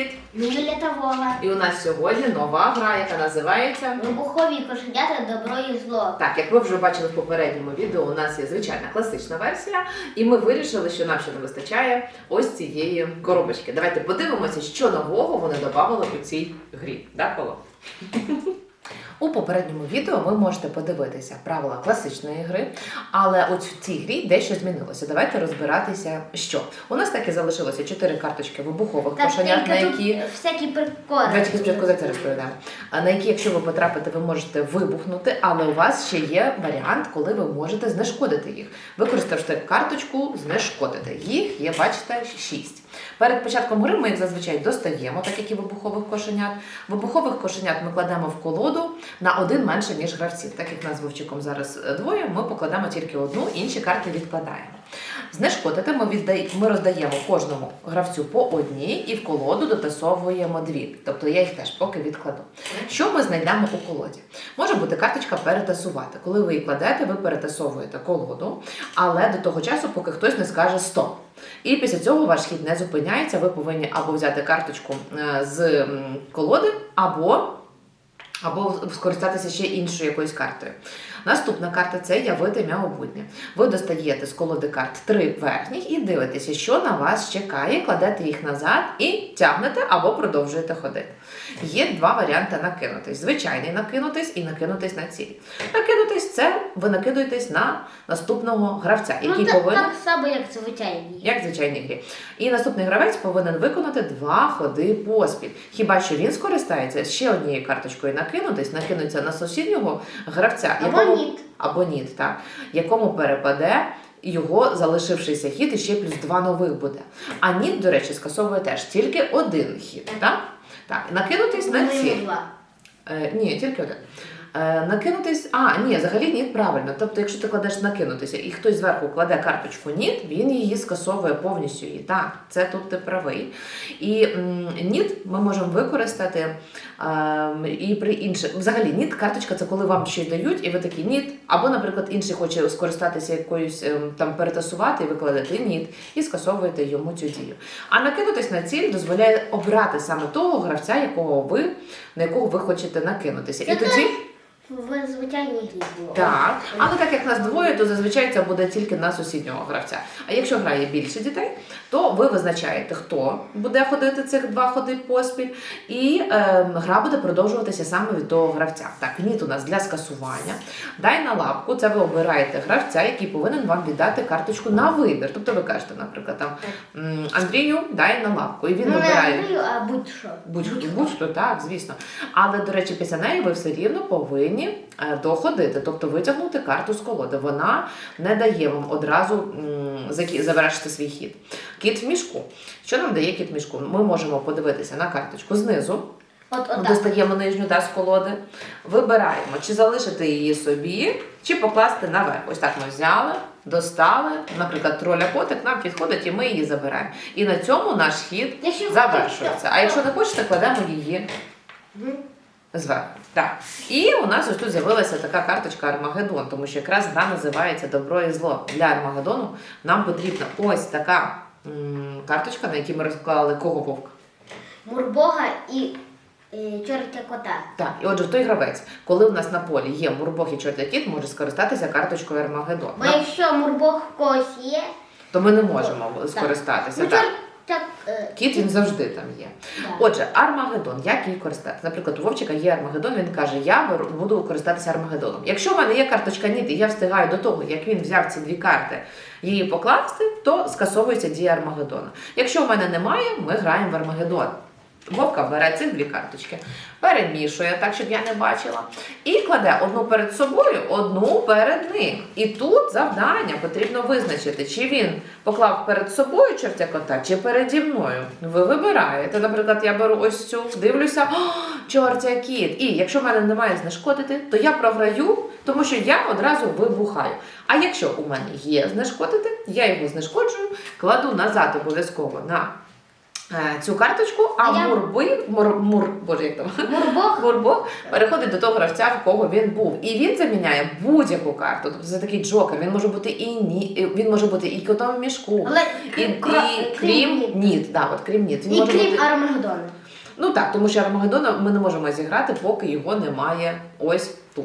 Привіт! Дуже та Вова. І у нас сьогодні нова гра, яка називається. Вибухові кошенята добро і зло. Так, як ви вже бачили в попередньому відео, у нас є звичайна класична версія, і ми вирішили, що нам ще не вистачає ось цієї коробочки. Давайте подивимося, що нового вони додали у цій грі. Да, Павло? У попередньому відео ви можете подивитися правила класичної гри, але от в цій грі дещо змінилося. Давайте розбиратися, що у нас так і залишилося чотири карточки вибухових кошенят, на тільки які всякі приколи. Давайте спочатку за це розповідаємо. А На які, якщо ви потрапите, ви можете вибухнути, але у вас ще є варіант, коли ви можете знешкодити їх. Використавши карточку, знешкодити. Їх є, бачите, шість. Перед початком гри ми їх зазвичай достаємо, так як і вибухових кошенят. Вибухових кошенят ми кладемо в колоду на один менше, ніж гравців. Так як нас Вовчиком зараз е, двоє, ми покладемо тільки одну, інші карти відкладаємо. Знешкодити ми, віддай... ми роздаємо кожному гравцю по одній і в колоду дотасовуємо дві. Тобто я їх теж поки відкладу. Що ми знайдемо у колоді? Може бути карточка перетасувати. Коли ви її кладете, ви перетасовуєте колоду, але до того часу, поки хтось не скаже стоп. І після цього ваш хід не зупиняється. Ви повинні або взяти карточку е, з колоди, або або скористатися ще іншою якоюсь картою. Наступна карта це явити м'ягобутнє. Ви достаєте з колоди карт три верхніх і дивитеся, що на вас чекає, кладете їх назад і тягнете або продовжуєте ходити. Є два варіанти накинутись: звичайний накинутись і накинутись на ціль. Накинутись це ви накидуєтесь на наступного гравця, який ну, повинен. так само, як звичайні. Як в звичайній грі. І наступний гравець повинен виконати два ходи поспіль. Хіба що він скористається ще однією карточкою накинутись, накинуться на сусіднього гравця, Або ні. або ні, так, якому перепаде його залишившийся хід і ще плюс два нових буде. А ніт, до речі, скасовує теж тільки один хід. Так? Так, накинутись на ціль. Е, ні, тільки один. Е, накинутись, а ні, взагалі ніт правильно. Тобто, якщо ти кладеш накинутися і хтось зверху кладе карточку ніт, він її скасовує повністю. І так, це тут ти правий. І ніт ми можемо використати ем, і при інших. Взагалі, ніт карточка це коли вам щось дають, і ви такі ніт. Або, наприклад, інший хоче скористатися якоюсь ем, там перетасувати, і ви кладете ніт і скасовуєте йому цю дію. А накинутись на ціль дозволяє обрати саме того гравця, якого ви, на якого ви хочете накинутися. І тоді. В звичайній грі було. Так, але так як нас двоє, то зазвичай це буде тільки на сусіднього гравця. А якщо грає більше дітей, то ви визначаєте, хто буде ходити цих два ходи поспіль, і е, гра буде продовжуватися саме від того гравця. Так, ніт у нас для скасування. Дай на лапку, це ви обираєте гравця, який повинен вам віддати карточку на вибір. Тобто ви кажете, наприклад, там Андрію, дай на лапку, і він ну, не. Андрію, а будь-що. Будь-хто, будь-хто, так, звісно. Але, до речі, після неї ви все рівно повинні е, доходити, тобто витягнути карту з колоди. Вона не дає вам одразу завершити свій хід. Кіт в мішку. Що нам дає кіт в мішку? Ми можемо подивитися на карточку знизу. От, отак. достаємо нижню та з колоди, вибираємо, чи залишити її собі, чи покласти наверх. Ось так ми взяли, достали, наприклад, троля котик нам підходить, і ми її забираємо. І на цьому наш хід завершується. А якщо не хочете, кладемо її. Зверху. Так. І у нас ось тут з'явилася така карточка Армагеддон, тому що якраз гра називається Добро і зло. Для Армагеддону нам потрібна ось така м, карточка, на якій ми розклали кого вовка. Мурбога і е, чортя кота. Так, і отже, той гравець, коли у нас на полі є Мурбог і Чортий кіт, може скористатися карточкою Армагеддон. Бо На- якщо мурбог в когось є, То ми не можемо скористатися. ну Так. Чортя е, Кіт він завжди там є. да. Отже, Армагеддон, як її користатися? Наприклад, у Вовчика є Армагеддон, він каже, я беру- буду користатися Армагеддоном. Якщо в мене є карточка Ніт, і я встигаю до того, як він взяв ці дві карти, її покласти, то скасовується дія Армагеддона. Якщо в мене немає, ми граємо в Армагеддон. Вовка бере ці дві карточки, перемішує так, щоб я не бачила, і кладе одну перед собою, одну перед ним. І тут завдання потрібно визначити, чи він поклав перед собою чортя кота, чи переді мною. Ви вибираєте. Наприклад, я беру ось цю, дивлюся, чортя кіт. І якщо в мене немає знешкодити, то я програю, тому що я одразу вибухаю. А якщо у мене є знешкодити, я його знешкоджую, кладу назад обов'язково на цю карточку, а, А я- мурби, мур, мур, боже, як там? Мурбог. Мурбог переходить до того гравця, в кого він був. І він заміняє будь-яку карту. Тобто це такий джокер. Він може бути і ні, він може бути і котом в мішку. Але І, кро- і крім ніт, да, от крім ніт. Він І може крім бути... Армагеддона. Ну так, тому що Армагеддона ми не можемо зіграти, поки його немає ось тут.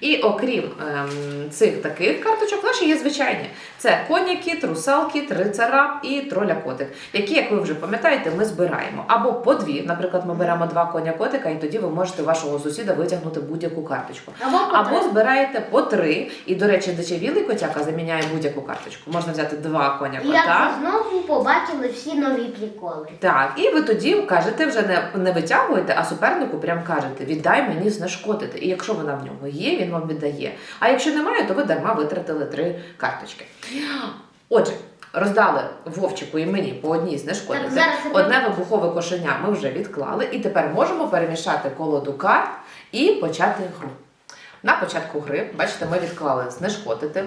І окрім ем, цих таких карточок, наші є звичайні. Це коні-кіт, русалкіт, рицараб і троля-котик, які, як ви вже пам'ятаєте, ми збираємо. Або по дві. Наприклад, ми беремо два коня-котика, і тоді ви можете вашого сусіда витягнути будь-яку карточку. Або Або збираєте по три. І, до речі, дичавілий котяка заміняє будь-яку карточку. Можна взяти два коня І як ви знову побачили всі нові приколи. Так, і ви тоді кажете, вже не, не витягуєте, а супернику прям кажете, віддай мені знешкодити. І якщо вона в нього є, він вам віддає. А якщо немає, то ви дарма витратили три карточки. Отже, роздали Вовчику і мені по одній знешкодити. Одне вибухове кошеня ми вже відклали, і тепер можемо перемішати колоду карт і почати гру. На початку гри, бачите, ми відклали знешкодити.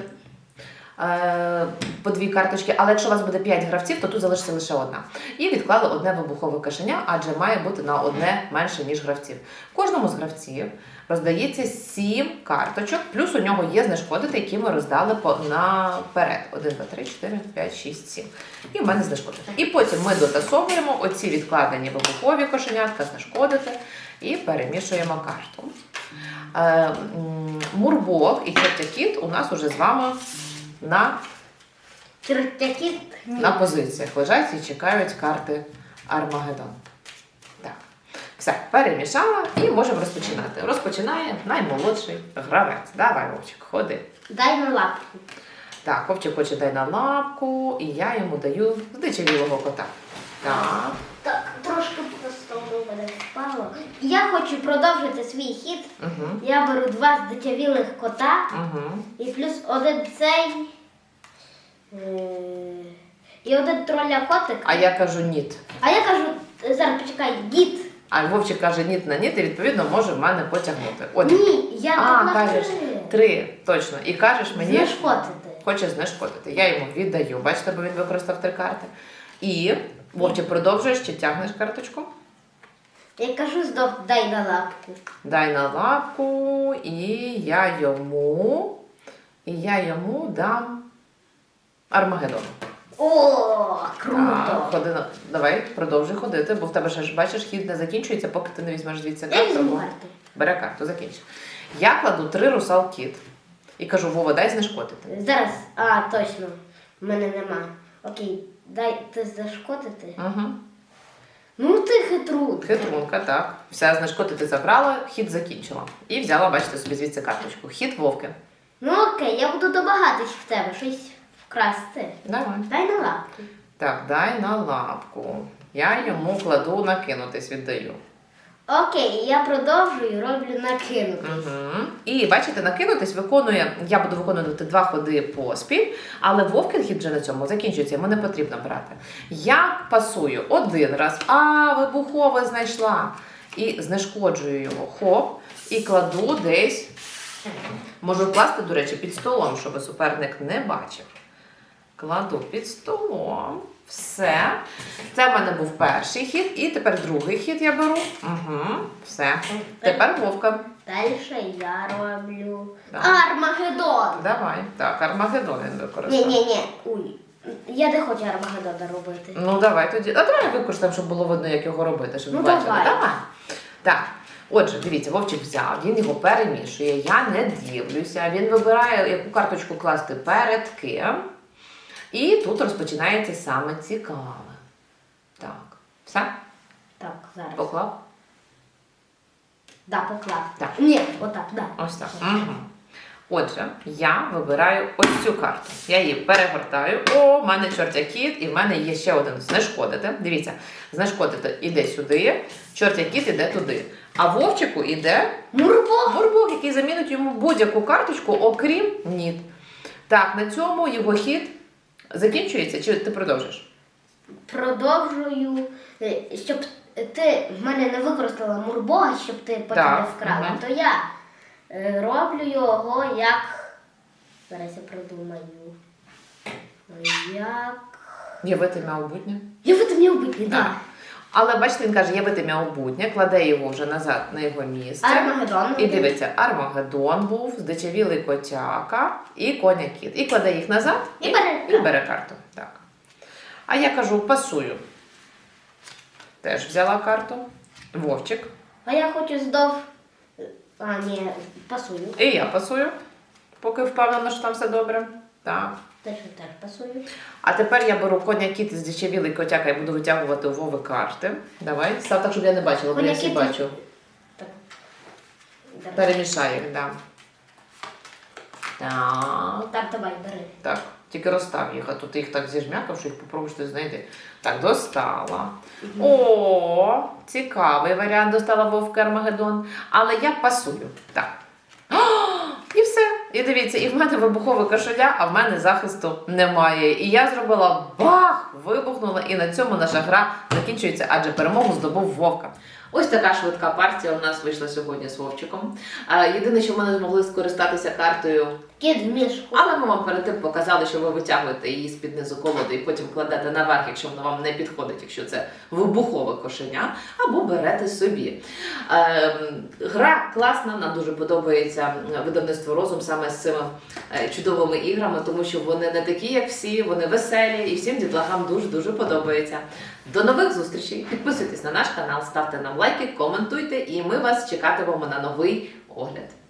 Е, По дві карточки, але якщо у вас буде 5 гравців, то тут залишиться лише одна. І відклали одне вибухове кишеня, адже має бути на одне менше, ніж гравців. Кожному з гравців роздається 7 карточок, плюс у нього є знешкодити, які ми роздали наперед. 1, 2, 3, 4, 5, 6, 7. І в мене знешкодити. І потім ми дотасовуємо оці відкладені вибухові кошенятка, знешкодити і перемішуємо карту. Е, м, Мурбог і Чертякіт у нас уже з вами на, ні. на позиціях лежать і чекають карти Армагеддон. Так. Все, перемішала і можемо розпочинати. Розпочинає наймолодший гравець. Давай, Вовчик, ходи. Дай на лапку. Так, Вовчик хоче дай на лапку, і я йому даю здичавілого кота. Так, трошки просто у мене впало. Я хочу продовжити свій хід. Угу. Я беру два здичавілих кота Угу. і плюс один цей. е, І один троля котик. А я кажу ніт. А я кажу, зараз почекай, дід. А Вовчик каже ніт на ніт, і відповідно може в мене потягнути. От. Ні, я А, кажеш, три, точно. І кажеш мені, Знешкодити. хоче знешкодити. Я йому віддаю. Бачите, бо він використав три карти. І Вовчик продовжуєш чи тягнеш карточку? Я кажу, здох, дай на лапку. Дай на лапку, і я йому. І я йому дам Армагеддон. О, Так, круто! ходи на... Давай, продовжуй ходити, бо в тебе ще ж бачиш, хід не закінчується, поки ти не візьмеш звідси Я карту. візьму карту. Бере карту, закінч. Я кладу три русал кіт. І кажу, Вова, дай знешкодити. Зараз, а, точно, в мене нема. Окей, дай ти зашкодити. Угу. Ну ти хитрунка. Хитрунка, так. Все, знешкодити ти забрала, хід закінчила. І взяла, бачите, собі звідси карточку. Хід вовки. Ну окей, я буду домагатись в тебе, щось вкрасти. Давай. Дай на лапку. Так, дай на лапку. Я йому кладу накинутись, віддаю. Окей, я продовжую, роблю накинути. Угу. І бачите, накинутись виконує. Я буду виконувати два ходи поспіль, але вовкин вже на цьому закінчується, йому не потрібно брати. Я пасую один раз, а вибухове знайшла. І знешкоджую його. Хоп, і кладу десь. Можу класти, до речі, під столом, щоб суперник не бачив. Кладу під столом. Все. Це в мене був перший хід, і тепер другий хід я беру. Угу. Все. Тепер вовка. Далі я роблю. Так. Армагеддон! Давай. Так, Армагеддон він Ні, використав. ні, ні. Ой. Я не хочу Армагеддона робити. Ну давай тоді. А давай використаємо, щоб було видно, як його робити, щоб Ну, бачили. давай. давай. Так. Отже, дивіться, Вовчик взяв, він його перемішує, я не дивлюся. Він вибирає, яку карточку класти перед ким. І тут розпочинається саме цікаве. Так. Все? Так, зараз. Поклав? Да, поклав. Так. Ні, отак, да. Ось так. Угу. Отже, я вибираю ось цю карту. Я її перегортаю. О, в мене чортя кіт, і в мене є ще один знешкодити. Дивіться, знешкодити іде сюди, чортя кіт іде туди. А вовчику іде Мурбо! мурбок, який замінить йому будь-яку карточку, окрім ніт. Так, на цьому його хід закінчується, чи ти продовжиш? Продовжую, е, щоб ти в мене не використала мурбога, щоб ти потім Так, вкрала, мгм. то я е, роблю його як. Зараз я придумаю. Як. Явити майбутнє. Я в этом не Так. да. Але бачите, він каже, я бити майбутнє, кладе його вже назад на його місце. Армагеддон. І дивиться, Армагеддон був, здичавілий котяка і коня кіт. І кладе їх назад І бере і бере карту. Так. А я кажу, пасую. Теж взяла карту. Вовчик. А я хочу здов. А, ні, пасую. І я пасую, поки впевнена, що там все добре. Так. Теж теж пасую. А тепер я беру коня кіт з дичавілий котяка і буду витягувати у Вови карти. Давай. Став так, щоб я не бачила, бо я Коня всі кіт- бачу. Так. Давай. Перемішай їх, да. Так. Так, давай, бери. Так, тільки розстав їх, а то ти їх так зіжмякав, що їх попробуєш ти знайти. Так, достала. О, цікавий варіант достала Вовка Армагеддон. Але я пасую. Так. І. Дивіться, і в мене вибухове кошеля, а в мене захисту немає. І я зробила бах! Вибухнула, і на цьому наша гра закінчується, адже перемогу здобув Вовка. Ось така швидка партія у нас вийшла сьогодні з Вовчиком. А, Єдине, що ми не змогли скористатися картою Кіт але ми вам перед тим показали, що ви витягуєте її з під низу колоди і потім кладете наверх, якщо вона вам не підходить, якщо це вибухове кошеня, або берете собі. Ем, гра класна, нам дуже подобається видавництво розум саме з цими е, чудовими іграми, тому що вони не такі, як всі, вони веселі і всім дітлахам дуже дуже подобається. До нових зустрічей! Підписуйтесь на наш канал, ставте нам лайки, коментуйте, і ми вас чекатимемо на новий огляд.